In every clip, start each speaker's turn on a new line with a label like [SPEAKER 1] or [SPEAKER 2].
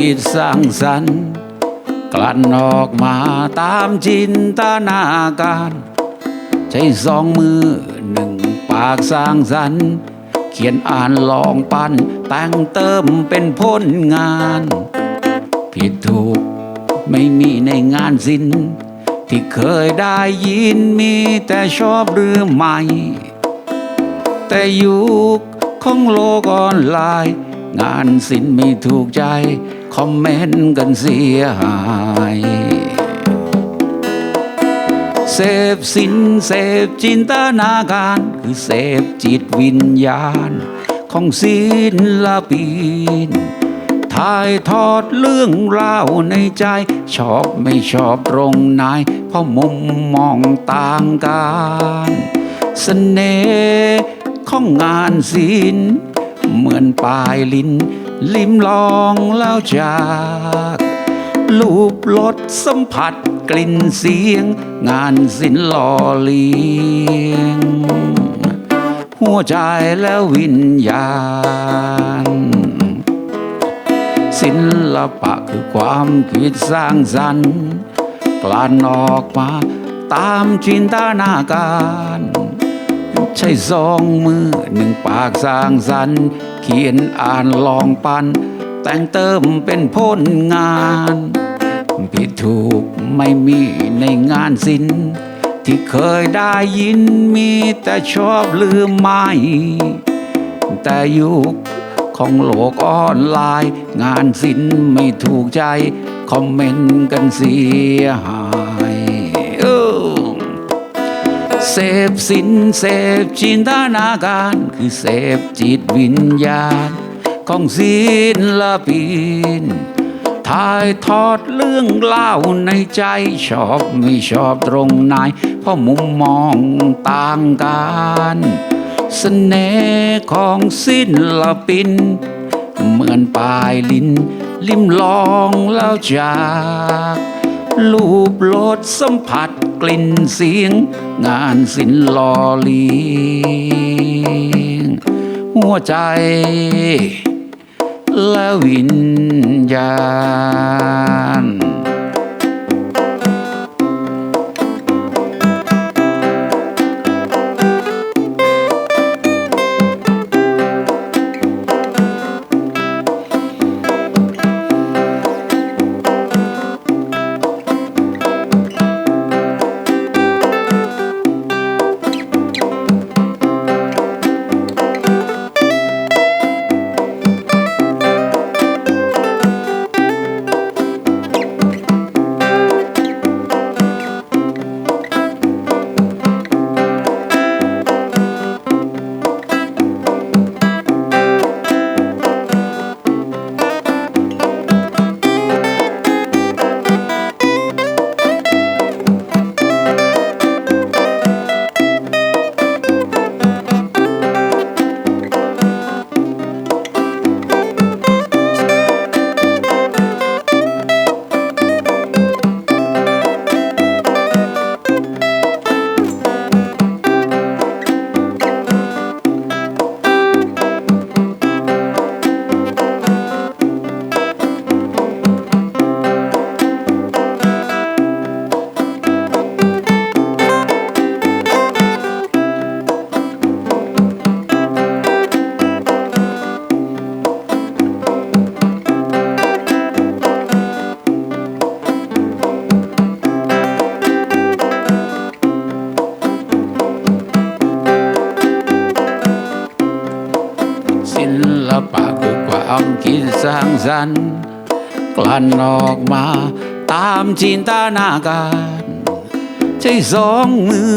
[SPEAKER 1] คิดสร้างสรรค์ กลั่นออกมาตามจินตนาการ ใช้สองมือหนึ่งปากสร้างสรรค์ เขียนอ่านลองปั้นแต่งเติมเป็นผลงาน ผิดถูกไม่มีในงานศิลป์ที่เคยได้ยินมีแต่ชอบหรือไม่ แต่ยุคของโลกออนไลน์ งานศิลป์ไม่ถูกใจ คอมเมนต์กันเสียหายเสพสินเสพจินตนาการ คือเสพจิตวิญญาณ ของศิลปินถ่ายทอดเรื่องราวในใจ ชอบไม่ชอบตรงไหนเพราะมุมมองต่างกันเสน่ห์ของงานศิลป์ เหมือนปลายลิ้น ลิ้มลองแล้วจากลูบรสสัมผัสกลิ่นเสียง งานศิลป์หล่อเลี้ยง หัวใจและวิญญาณ ศิลปะคือความคิดสร้างสรรค์กลั่นออกมาตามจินตนาการ ใช้สองมือหนึ่งปากสร้างสรรค์เขียนอ่านลองปัน แต่งเติมเป็นผลงาน ผิดถูกไม่มีในงานศิลป์ที่เคยได้ยินมีแต่ชอบหรือไม่ แต่ยุคของโลกออนไลน์ งานศิลป์ไม่ถูกใจ คอมเมนต์กันเสียหาย เออ เสพสินเสพจินตนาการ คือเสพจิตวิญญาณ ของศิลปินถ่ายทอดเรื่องเล่าในใจชอบไม่ชอบตรงไหนเพราะมุมมองต่างกันเสน่ห์ของศิลปิน เหมือนปลายลิ้น ลิ้มลองแล้วจาก ลูบรสสัมผัสกลิ่นเสียง งานศิลป์ลอเลียงหัวใจ และวิญญาณ ลปะคือความคิดสร้างสรรค์กลั่นออกมาตามจินตนาการ ใช้สองมือ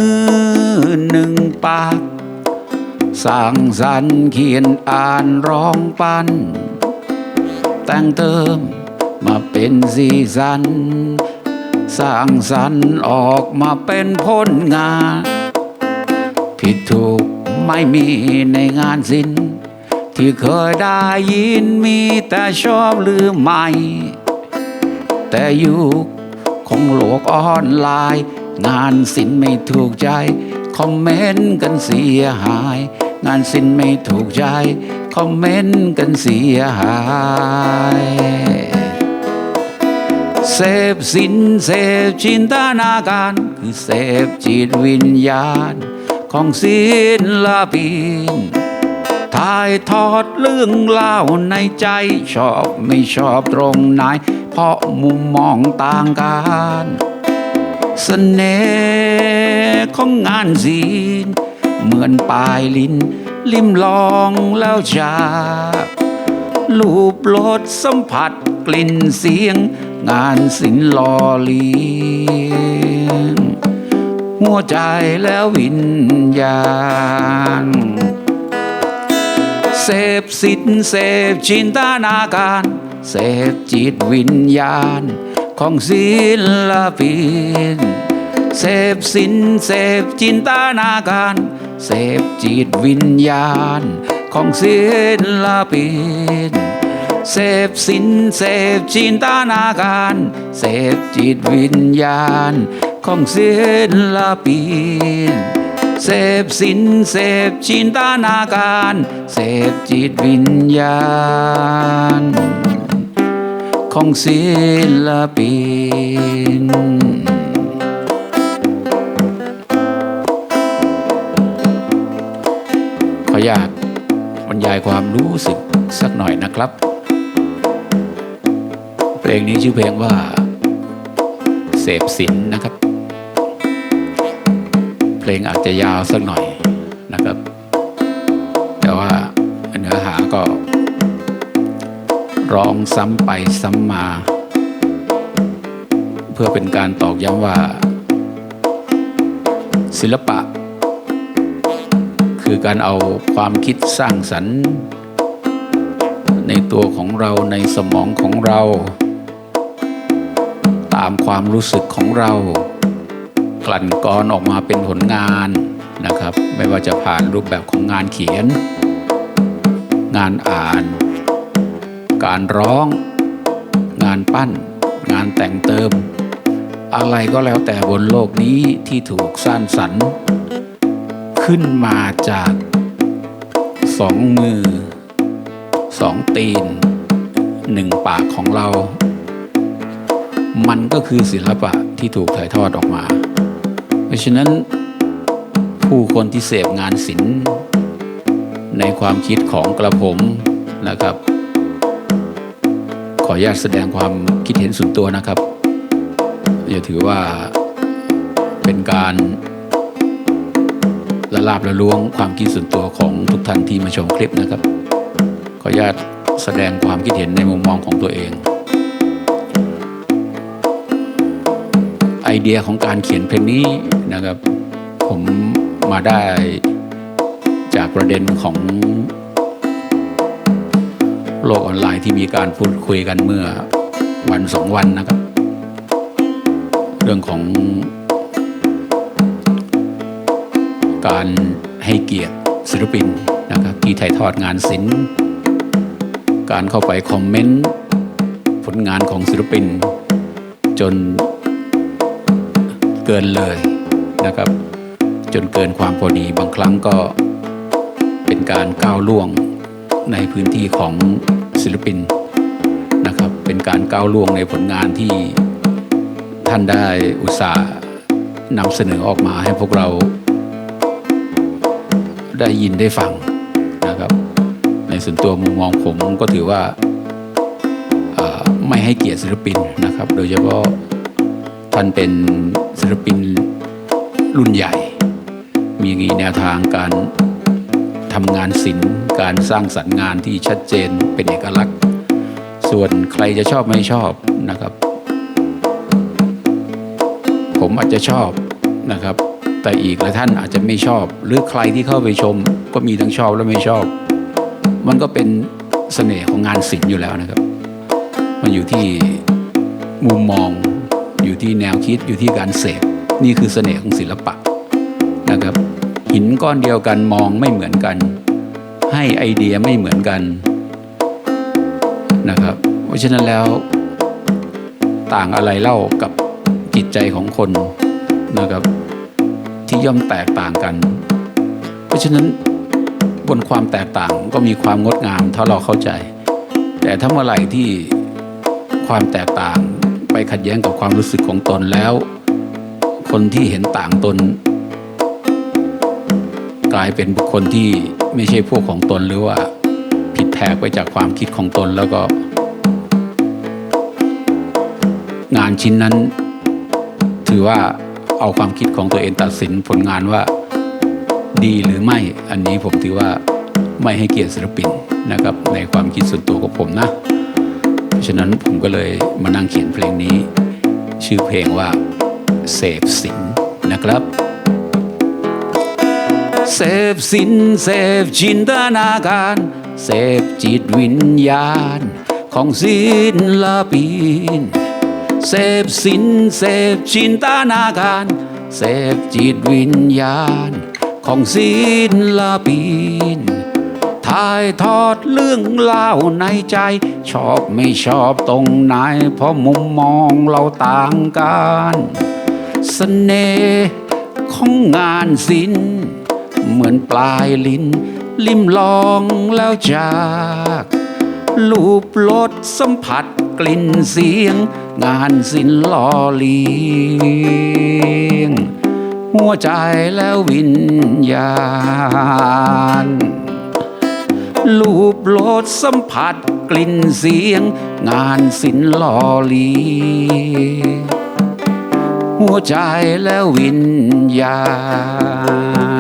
[SPEAKER 1] หนึ่งปากสร้างสรรค์เขียนอ่านร้องปันแต่งเติมมาเป็นสีสัน สร้างสรรค์ออกมาเป็นผลงาน ผิดถูกไม่มีในงานศิลป์ ที่เคยได้ยินมีแต่ชอบหรือไม่ แต่ยุคของโลกออนไลน์ งานศิลป์ไม่ถูกใจ คอมเมนต์กันเสียหาย งานศิลป์ไม่ถูกใจ คอมเมนต์กันเสียหายเสพสินเสพจินตนาการ คือเสพจิตวิญญาณ ของศิลปิน ถ่ายทอดเรื่องเล่าในใจ ชอบไม่ชอบตรงไหน เพราะมุมมองต่างกันเสน่ห์ของงานศิลป์เหมือนปลายลิ้น ลิ้มลองแล้วจากลูบรสสัมผัสกลิ่นเสียง งานศิลป์ล่อเลี้ยงหัวใจแล้ววิญญาณ เสพสิทธิ์เสพจินตนาการเสพจิตวิญญาณของศิลปินเสพสินเสพจินตนาการเสพจิตวิญญาณของศิลปินเสพสินเสพจินตนาการเสพจิตวิญญาณของศิลปิน เสพสินเสพจินตนาการ เสพจิตวิญญาณ ของศิลปินขออยากบรรยายความรู้สึกสักหน่อยนะครับ เพลงนี้ชื่อเพลงว่า เสพสินนะครับ เพลงอาจจะยาวสักหน่อยนะครับ แต่ว่าเนื้อหาก็ ร้องซ้ำไปซ้ำมา เพื่อเป็นการตอกย้ำว่า ศิลปะ คือการเอาความคิดสร้างสรรค์ ในตัวของเราในสมองของเรา ตามความรู้สึกของเรา กลั่นกรอนออกมาเป็นผลงานนะครับ ไม่ว่าจะผ่านรูปแบบของงานเขียน งานอ่าน การร้อง งานปั้น งานแต่งเติม อะไรก็แล้วแต่บนโลกนี้ที่ถูกสร้างสรรค์ขึ้นมาจากสองมือสองตีนหนึ่งปากของเรา มันก็คือศิลปะที่ถูกถ่ายทอดออกมา ราะฉะนั้นผู้คนที่เสพงานศิลป์ในความคิดของกระผมนะครับ ขออนุญาตแสดงความคิดเห็นส่วนตัวนะครับอย่าถือว่าเป็นการละลาบละล้วงความคิดส่วนตัวของทุกท่านที่มาชมคลิปนะครับ ขออนุญาตแสดงความคิดเห็นในมุมมองของตัวเอง เดียของการเขียนเพลงนี้นะครับ ผมมาได้จากประเด็นของโลกออนไลน์ที่มีการพูดคุยกันเมื่อวันสองวันนะครับ เรื่องของการให้เกียรติศิลปินนะครับที่ถ่ายทอดงานศิลป์ การเข้าไปคอมเมนต์ ผลงานของศิลปิน จน เกินเลยนะครับ จนเกินความพอดีบางครั้งก็เป็นการก้าวล่วงในพื้นที่ของศิลปินนะครับ เป็นการก้าวล่วงในผลงานที่ท่านได้อุตส่าห์นำเสนอออกมาให้พวกเราได้ยินได้ฟังนะครับ ในส่วนตัวมุมมองผมก็ถือว่าไม่ให้เกียรติศิลปินนะครับ โดยเฉพาะท่านเป็น ศิลปินรุ่นใหญ่ มีแนวทางการทำงานศิลป์การสร้างสรรค์งานที่ชัดเจนเป็นเอกลักษณ์ ส่วนใครจะชอบไม่ชอบนะครับ ผมอาจจะชอบนะครับ แต่อีกหลายท่านอาจจะไม่ชอบ หรือใครที่เข้าไปชม ก็มีทั้งชอบและไม่ชอบ มันก็เป็นเสน่ห์ของงานศิลป์อยู่แล้วนะครับ มันอยู่ที่มุมมอง อยู่ที่แนวคิดอยู่ที่การเสพนี่คือเสน่ห์ของศิลปะนะครับหินก้อนเดียวกันมองไม่เหมือนกัน ให้ไอเดียไม่เหมือนกันนะครับเพราะฉะนั้นแล้วต่างอะไรเล่ากับจิตใจของคนนะครับที่ย่อมแตกต่างกัน เพราะฉะนั้นบนความแตกต่างก็มีความงดงามถ้าเราเข้าใจ แต่ถ้าเมื่อไหร่ที่ความแตกต่าง ไปขัดแย้งกับความรู้สึกของตนแล้ว คนที่เห็นต่างตน กลายเป็นบุคคลที่ไม่ใช่พวกของตนหรือว่าผิดแผกไปจากความคิดของตนแล้วก็ งานชิ้นนั้น ถือว่าเอาความคิดของตัวเองตัดสินผลงานว่าดีหรือไม่อันนี้ผมถือว่าไม่ให้เกียรติศิลปินนะครับ ในความคิดส่วนตัวของผมนะ ฉะนั้นผมก็เลยมานั่งเขียนเพลงนี้ ชื่อเพลงว่าเสพสินนะครับเสพสินเสพจินตนาการเสพจิตวิญญาณ ของศิลปินเสพสินเสพจินตนาการเสพจิตวิญญาณ ของศิลปิน ถ่ายทอดเรื่องเล่าในใจ ชอบไม่ชอบตรงไหน เพราะมุมมองเราต่างกันสเสน่ห์ของงานศิลป์เหมือนปลายลิ้น ลิมลองแล้วจากลูบลดสัมผัสกลิ่นเสียง งานศิลป์ล่อเลี้ยงหัวใจแล้ววิญญาณ ลูบโลดสัมผัสกลิ่นเสียง งานศิลป์หล่อเลียหัวใจและวิญญาณ